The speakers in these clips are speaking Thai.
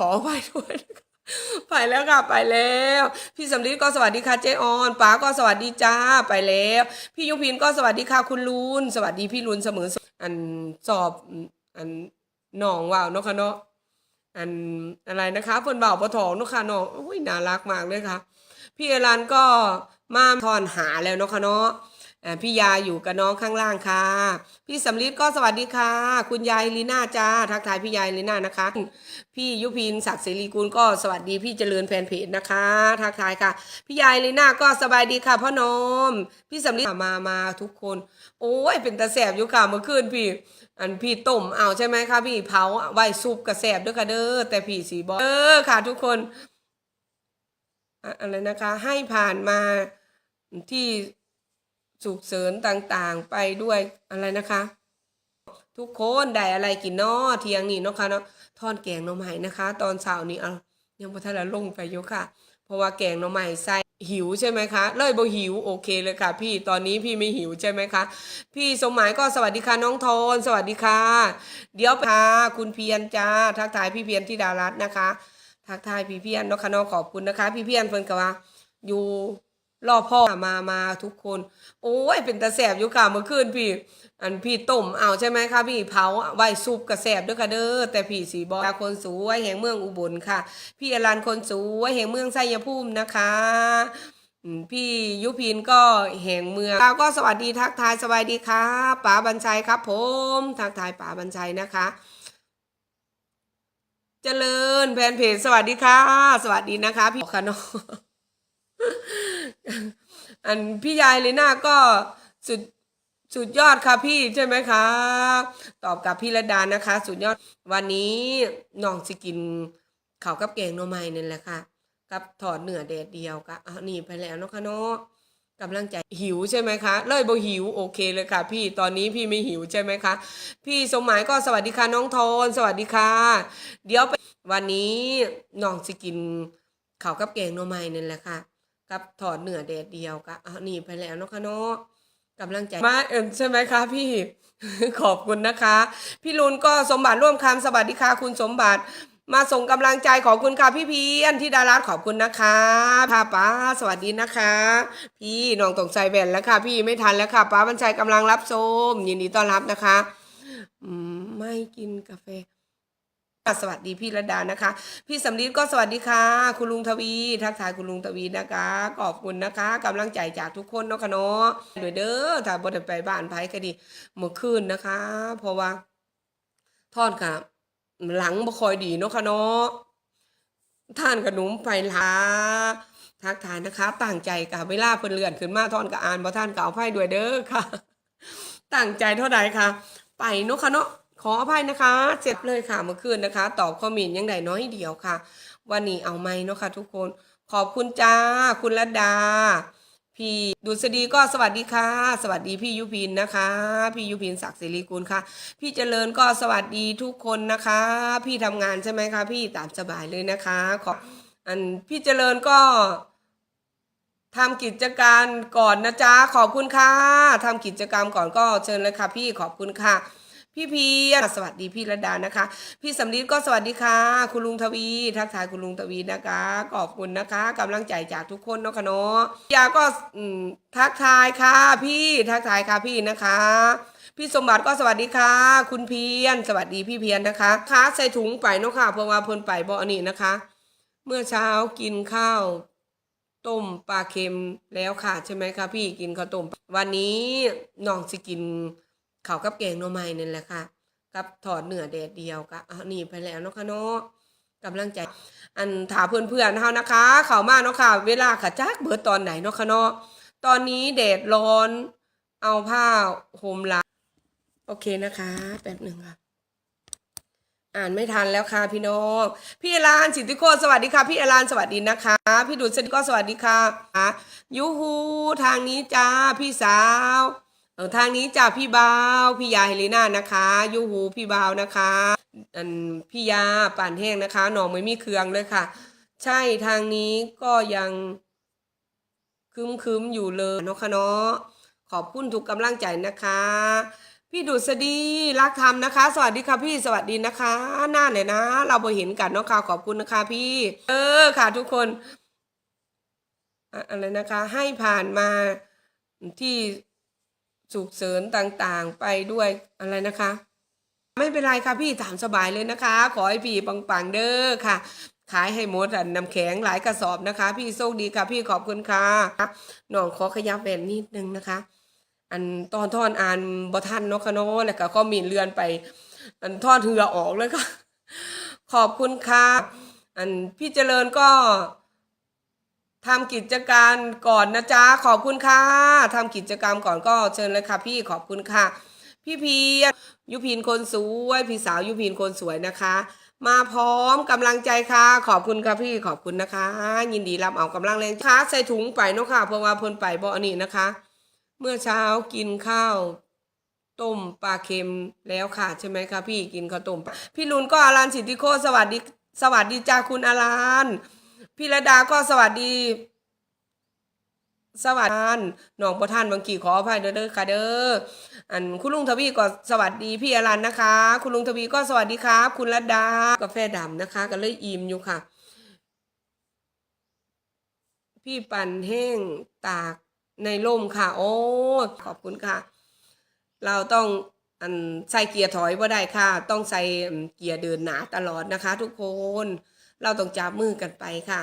ขอไปด้วยนะคะไปแล้วค่ะไปแล้ว พี่สำลีก็สวัสดีค่ะเจออนป๋าก็สวัสดีจ้าไปแล้ว พี่ยุพินก็สวัสดีค่ะคุณลุนสวัสดีพี่ลุนเสมออันสอบอันหนองว่าวเนาะค่ะเนาะอันอะไรนะคะเพิ่นเบาปะทองเนาะค่ะเนาะอุ้ยน่ารักมากเลยค่ะ พี่เอรันก็มาทอนหาแล้วเนาะค่ะเนาะอ่า พี่ยาอยู่กับน้องข้างล่างค่ะ พี่สำลีก็สวัสดีค่ะ คุณยายลีน่าจ้าทักทายพี่ยายลีน่านะคะ พี่ยุพินศักดิ์เสรีกุลก็สวัสดีพี่เจริญแฟนเพจนะคะทักทายค่ะ พี่ยายลีน่าก็สบายดีค่ะพ่อนม พี่สำลีมามาทุกคน โอ้ยเป็นตาแสบอยู่ค่ะเมื่อคืนพี่ อันพี่ต้มเอาใช่ไหมคะพี่เผาไว้ซุปกระแสบด้วยค่ะเด้อแต่พี่สีบอเออค่ะ ทุกคนอะไรนะคะให้ผ่านมาที่ สุกเสริญต่างๆ ไปด้วยอะไรนะคะ ทุกคนได้อะไรกินนาะเที่ยงนี้เนาะค่ะเนาะทอดแกงหน่อไม้นะคะ ตอนเช้านี้เอายังพอทันละลงไปอยู่ค่ะ เพราะว่าแกงหน่อไม้ใส่หิวใช่ไหมคะ เลยบ่หิวโอเคเลยค่ะ พี่ตอนนี้พี่ไม่หิวใช่ไหมคะ พี่สมหมายก็สวัสดีค่ะน้องโทน สวัสดีค่ะ เดี๋ยวค่ะคุณเพียรจ้าทักทายพี่เพียรที่ดารัตนะคะ ทักทายพี่เพียรเนาะค่ะเนาะขอบคุณนะคะ พี่เพียรเพิ่นก็ว่าอยู่ รอพ่อมามาทุกคน โอ้ยเป็นตาแสบอยู่ค่ะเมื่อคืนพี่ อันพี่ต้มเอาใช่ไหมคะพี่เผาไว้ซุปกระแสบด้วยค่ะเด้อแต่พี่สีบอคนสวยแห่งเมืองอุบลค่ะ พี่อรันคนสวยแห่งเมืองไสยภูมินะคะพี่ยุพินก็แห่งเมืองเราก็สวัสดีทักทายสวัสดีค่ะป๋าบัญชัยครับ ผม ทักทายป๋าบัญชัยนะคะเจริญแฟนเพจสวัสดีค่ะ สวัสดีนะคะ พี่ค่ะเนาะ อันพี่ยายเลยน่าก็สุดสุดยอดค่ะพี่ใช่ไหมคะ ตอบกับพี่ระดานะคะ สุดยอดวันนี้น้องสิกินข้าวกับแกงหน่อไม้นี่แหละค่ะ กับถอดเนื้อแดดเดียวกะอะนี่ไปแล้วเนาะค่ะเนาะกำลังใจหิวใช่ไหมคะ เลยบ่หิวโอเคเลยค่ะ พี่ตอนนี้พี่ไม่หิวใช่ไหมคะ พี่สมหมายก็สวัสดีค่ะน้องโทน สวัสดีค่ะ เดี๋ยวไปวันนี้น้องสิกินข้าวกับแกงหน่อไม้นี่แหละค่ะ กับถอดเหนือแดดเดียวกะอะนี่ไปแล้วเนาะค่ะเนาะกำลังใจมาเอ็มใช่ไหมคะพี่ ขอบคุณนะคะ พี่ลุนก็สมบัติร่วมคำสวัสดีค่ะคุณสมบัติมาส่งกำลังใจขอบคุณค่ะพี่เพียนที่ดารัตขอบคุณนะคะป้าป้าสวัสดีนะคะ พี่น้องตกใจแบนแล้วค่ะ พี่ไม่ทันแล้วค่ะป้าบรรชัยกำลังรับชมยินดีต้อนรับนะคะอืไม่กินกาแฟ สวัสดีพี่ระดานะคะ พี่สำลีก็สวัสดีค่ะ คุณลุงทวี ทักทายคุณลุงทวีนะคะ ขอบคุณนะคะกำลังใจจากทุกคนเนาะค่ะเนาะเด้อเด้อถ้าบ่ได้ไปบ้านไผก็ดีเมื่อคืนนะคะ เพราะว่าทอดกับหลังบ่คอยดีเนาะค่ะเนาะท่านขนมไปลาทักทายนะคะตั้งใจกับเวลาเพิ่นเลื่อนขึ้นมาทอนกับอ่านบ่ท่านก็เอาไพ่ด้วยเด้อค่ะตั้งใจเท่าใดค่ะ ไปเนาะค่ะเนาะ ขออภัยนะคะเสร็จเลยค่ะเมื่อคืนนะคะ ตอบคอมเมนต์ยังได้น้อยเดียวค่ะ วันนี้เอาไหมเนาะค่ะทุกคน ขอบคุณจ้า คุณรัดา พี่ดุษฎีก็สวัสดีค่ะ สวัสดีพี่ยุพินนะคะ พี่ยุพินศักดิ์ศิริกุลค่ะ พี่เจริญก็สวัสดีทุกคนนะคะ พี่ทำงานใช่ไหมคะพี่ตามสบายเลยนะคะ ขออันพี่เจริญก็ทำกิจการก่อนนะจ๊ะขอบคุณค่ะทำกิจกรรมก่อนก็เชิญเลยค่ะพี่ขอบคุณค่ะ พี่เพียรสวัสดีพี่ระดานะคะ พี่สำลีก็สวัสดีค่ะ คุณลุงทวี ทักทายคุณลุงทวีนะคะขอบคุณนะคะกำลังใจจากทุกคนเนาะค่ะเนาะยาก็อืมทักทายค่ะ พี่ทักทายค่ะพี่นะคะพี่สมบัติก็สวัสดีค่ะ คุณเพียรสวัสดีพี่เพียรนะคะค้าใส่ถุงไปเนาะค่ะเพราะว่าเพิ่นไปบ่อันนี้นะคะ เมื่อเช้ากินข้าว ต้มปลาเค็มแล้วค่ะ ใช่ไหมคะพี่กินข้าวต้ม วันนี้น้องสิกิน เขากับแกงหน่อไม้นี่แหละค่ะ กับถอดเนื้อแดดเดียวกะอะนี่ไปแล้วเนาะค่ะเนาะกำลังใจ อันถามเพื่อนๆเฮานะคะ เข้ามาเนาะค่ะ เวลาค่ะจักเบิดตอนไหนเนาะค่ะเนาะตอนนี้แดดร้อน เอาผ้าห่มลังโอเคนะคะ แป๊บหนึ่งค่ะ อ่านไม่ทันแล้วค่ะพี่น้องพี่อลานสิทธิโคสวัสดีค่ะ พี่อลานสวัสดีนะคะ พี่ดุษฎีก็สวัสดีค่ะยูฮูทางนี้จ้าพี่สาว ทางนี้จ้าพี่บาวพี่ยาเฮเลน่านะคะยูฮูพี่บาวนะคะอันพี่ยาป่านแห้งนะคะหนองไม่มีเครืองเลยค่ะ ใช่ทางนี้ก็ยังคึมคึมอยู่เลยเนาะคะเนาะขอบคุณทุกกำลังใจนะคะ พี่ดุษฎีรักธรรมนะคะ สวัสดีค่ะพี่สวัสดีนะคะ หน้าเลยนะ เราไปเห็นกันเนาะค่ะขอบคุณนะคะ พี่ เออค่ะ ทุกคนออะไรนะคะ ให้ผ่านมาที่ สุขเสริญต่างๆ ไปด้วยอะไรนะคะ ไม่เป็นไรค่ะพี่ถามสบายเลยนะคะ ขอให้พี่ปังๆเด้อค่ะ ขายให้หมดอันน้ำแข็งหลายกระสอบนะคะ พี่โชคดีค่ะพี่ขอบคุณค่ะน้องขอขยับแหวนนิดนึงนะคะ อันตอนท่อนอ่านบ่ทันเนาะค่ะเนาะแล้วก็ก็มีเลือนไป อันทอดเหือออกเลยค่ะ ขอบคุณค่ะอันพี่เจริญก็ ทำกิจการก่อนนะจ๊ะขอบคุณค่ะทำกิจกรรมก่อนก็เชิญเลยค่ะ พี่ขอบคุณค่ะ พี่พียุพินคนสวยพี่สาวยุพินคนสวยนะคะ มาพร้อมกำลังใจค่ะ ขอบคุณค่ะพี่ขอบคุณนะคะ ยินดีรับเอากำลังแรงค้าใส่ถุงไปเนาะค่ะเพราะว่าเพิ่นไปบ่อนนี้นะคะ เมื่อเช้ากินข้าวต้มปลาเค็มแล้วค่ะใช่ไหมคะพี่กินข้าวต้มปลาพี่ลุนก็อารันสิทธิโคสวัสดีสวัสดีจ้าคุณอารัน พี่ระดาก็สวัสดี สวัสดีน้องประท่านบางกีขออภัยเด้อเด้อค่ะเด้ออันคุณลุงทวีก็สวัสดีพี่อรันนะคะ คุณลุงทวีก็สวัสดีครับ คุณระดากาแฟดำนะคะ ก็เลยอิ่มอยู่ค่ะ พี่ปั่นแห้งตากในร่มค่ะ โอ้ขอบคุณค่ะ เราต้องอันใส่เกียร์ถอยว่าได้ค่ะ ต้องใส่เกียร์เดินหนาตลอดนะคะ ทุกคน เราต้องจับมือกันไปค่ะ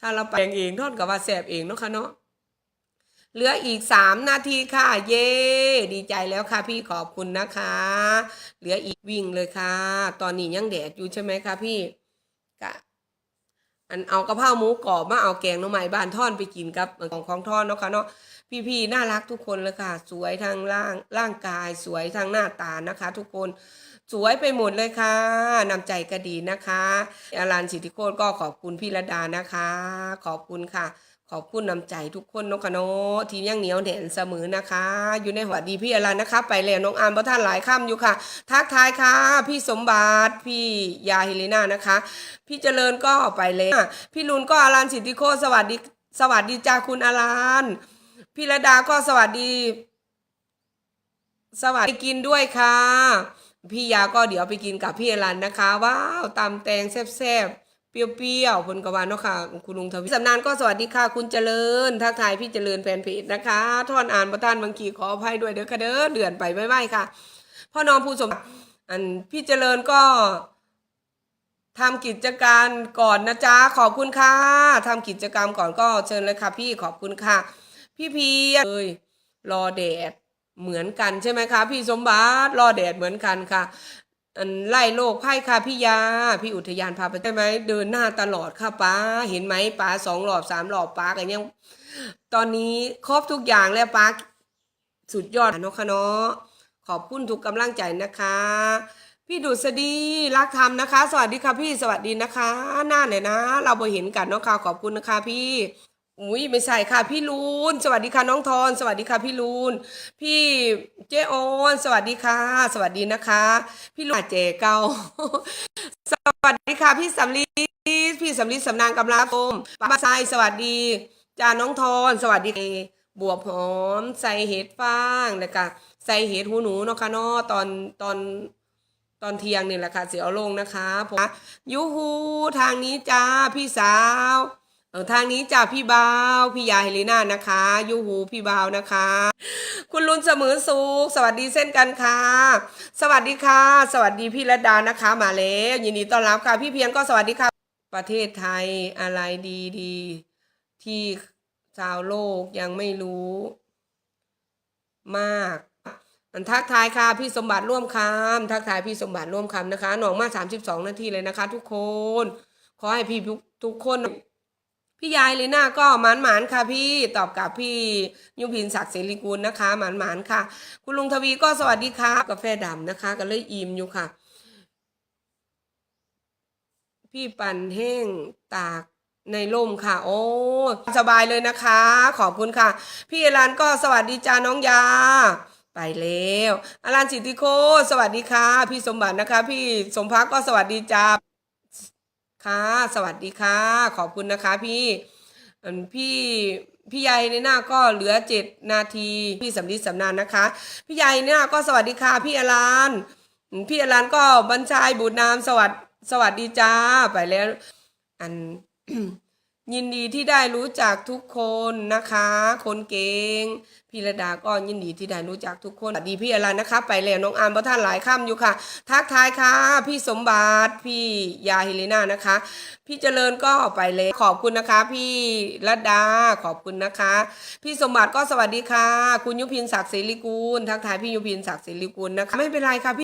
ถ้าเราแปลงเองทอดกับว่าแสบเองเนาะค่ะเนาะเหลืออีกสามนาทีค่ะ เย้ดีใจแล้วค่ะพี่ขอบคุณนะคะ เหลืออีกวิ่งเลยค่ะ ตอนนี้ยังแดดอยู่ใช่ไหมคะพี่กะอันเอากระเพราหมูกรอบมาเอาแกงหน่อไม้บานท่อนไปกินกับของของท่อนเนาะค่ะเนาะ พี่ๆน่ารักทุกคนเลยค่ะ สวยทางร่างร่างกาย สวยทางหน้าตานะคะ ทุกคนสวยไปหมดเลยค่ะนำใจก็ดีนะคะอารันสิทธิโคตรก็ขอบคุณพี่ระดานะคะ ขอบคุณค่ะ ขอบคุณนำใจทุกคนนาะค่ะนทีมยังเหนียวแน่นเสมอนะคะ อยู่ในหัวดีพี่อารันนะคะ ไปแล้วน้องอามพระท่านหลายค่ำอยู่ค่ะ ทักทายค่ะ พี่สมบัติพี่ยาฮิเลนานะคะ พี่เจริญก็ไปเลยพี่ลุนก็อารันสิทธิโคตรสวัสดี สวัสดีจ้าคุณอารัน พี่ระดาก็สวัสดี สวัสดีกินด้วยค่ะ พี่ยาก็เดี๋ยวไปกินกับพี่อรันนะคะ ว้าวตำแตงแซ่บๆเปรี้ยวๆพนกวานเนาะค่ะ คุณลุงทวีสำนานก็สวัสดีค่ะ คุณเจริญทักทายพี่เจริญแฟนเพจนะคะท่อนอ่านประทานบางกีขออภัยด้วยเด้อค่ะเด้อเดือนไปไม่ไหวค่ะพ่อน้องผู้สมอันพี่เจริญก็ทำกิจการก่อนนะจ๊ะขอบคุณค่ะทำกิจกรรมก่อนก็เชิญเลยค่ะพี่ขอบคุณค่ะ พี่พีเอ้ยรอแดดเหมือนกันใช่ไหมคะ พี่สมบัติรอแดดเหมือนกันค่ะไล่โลกไพ่ค่ะพี่ยา พี่อุทยานพาไปได้ไหมเดินหน้าตลอดค่ะป้าเห็นไหมป้าสองรอบสามรอบป้ากันยัง ตอนนี้ครบทุกอย่างแล้วป้าสุดยอดเนาะค่ะเนาะขอบคุณทุกกำลังใจนะคะ พี่ดุษฎีรักธรรมนะคะ สวัสดีค่ะพี่สวัสดีนะคะ หน้าเนี่ยนะ เราไปเห็นกันเนาะค่ะขอบคุณนะคะพี่ อุ้ยไม่ใช่ค่ะพี่ลูน สวัสดีค่ะน้องทอน สวัสดีค่ะพี่ลูน พี่เจโอนสวัสดีค่ะ สวัสดีนะคะ พี่ลูนเจเกาสวัสดีค่ะพี่สำลีพี่สำลีสำนางกำลาโกมป้าไซสวัสดีจ้าน้องทอนสวัสดีบวบหอมใส่เห็ดฟางแล้วก็ใส่เห็ดหูหนูเนาะค่ะเนาะตอนตอนตอนเที่ยงนี่แหละค่ะเสียเอาลงนะคะผมยูฮูทางนี้จ้าพี่สาว ทางนี้จ้าพี่บาวพี่ยาเฮเลนานะคะยูหูพี่บาวนะคะ คุณลุนเสมอสุขสวัสดีเส้นกันค่ะ สวัสดีค่ะ สวัสดีพี่ระดานะคะ มาแล้วยินดีต้อนรับค่ะ พี่เพียงก็สวัสดีค่ะ ประเทศไทยอะไรดีดีๆที่ชาวโลกยังไม่รู้ มากอันทักทายค่ะ พี่สมบัติร่วมคำทักทายพี่สมบัติร่วมคำนะคะหนองมาสามสิบสองนาทีเลยนะคะ ทุกคน ขอให้พี่ทุกคน พี่ยายลีน่าก็หมานหมานค่ะพี่ตอบกับพี่ยุพินศักดิ์เสรีกุลนะคะหมานหมานค่ะ คุณลุงทวีก็สวัสดีค่ะกาแฟดำนะคะ ก็เลยอิ่มอยู่ค่ะ พี่ปั่นแห้งตากในร่มค่ะ โอ้สบายเลยนะคะ ขอบคุณค่ะ พี่อรันก็สวัสดีจ้าน้องยา ไปแล้วอรันสิทธิโคสวัสดีค่ะ พี่สมบัตินะคะ พี่สมพักก็สวัสดีจ้า ค่ะ สวัสดีค่ะ ขอบคุณนะคะพี่พี่พี่ใหญ่ในหน้าก็เหลือเจ็ดนาทีพี่สำลีสำนานนะคะ พี่ใหญ่ในหน้าก็สวัสดีค่ะพี่อลานพี่อลานก็บรรชายบุตรนามสวัสดสวัสดีจ้าไปแล้ว อัน ยินดีที่ได้รู้จักทุกคนนะคะ คนเก่งพี่ระดาก็ยินดีที่ได้รู้จักทุกคนสวัสดีพี่อลันนะคะ ไปแล้วน้องอามพระท่านหลายค่ำอยู่ค่ะ ทักทายค่ะ พี่สมบัติพี่ยาฮิเลนานะคะ พี่เจริญก็ไปเลยขอบคุณนะคะ พี่ระดาขอบคุณนะคะ พี่สมบัติก็สวัสดีค่ะ คุณยุพินศักดิ์ศิริกูลทักทายพี่ยุพินศักดิ์ศิริกูลนะคะ ไม่เป็นไรค่ะพี่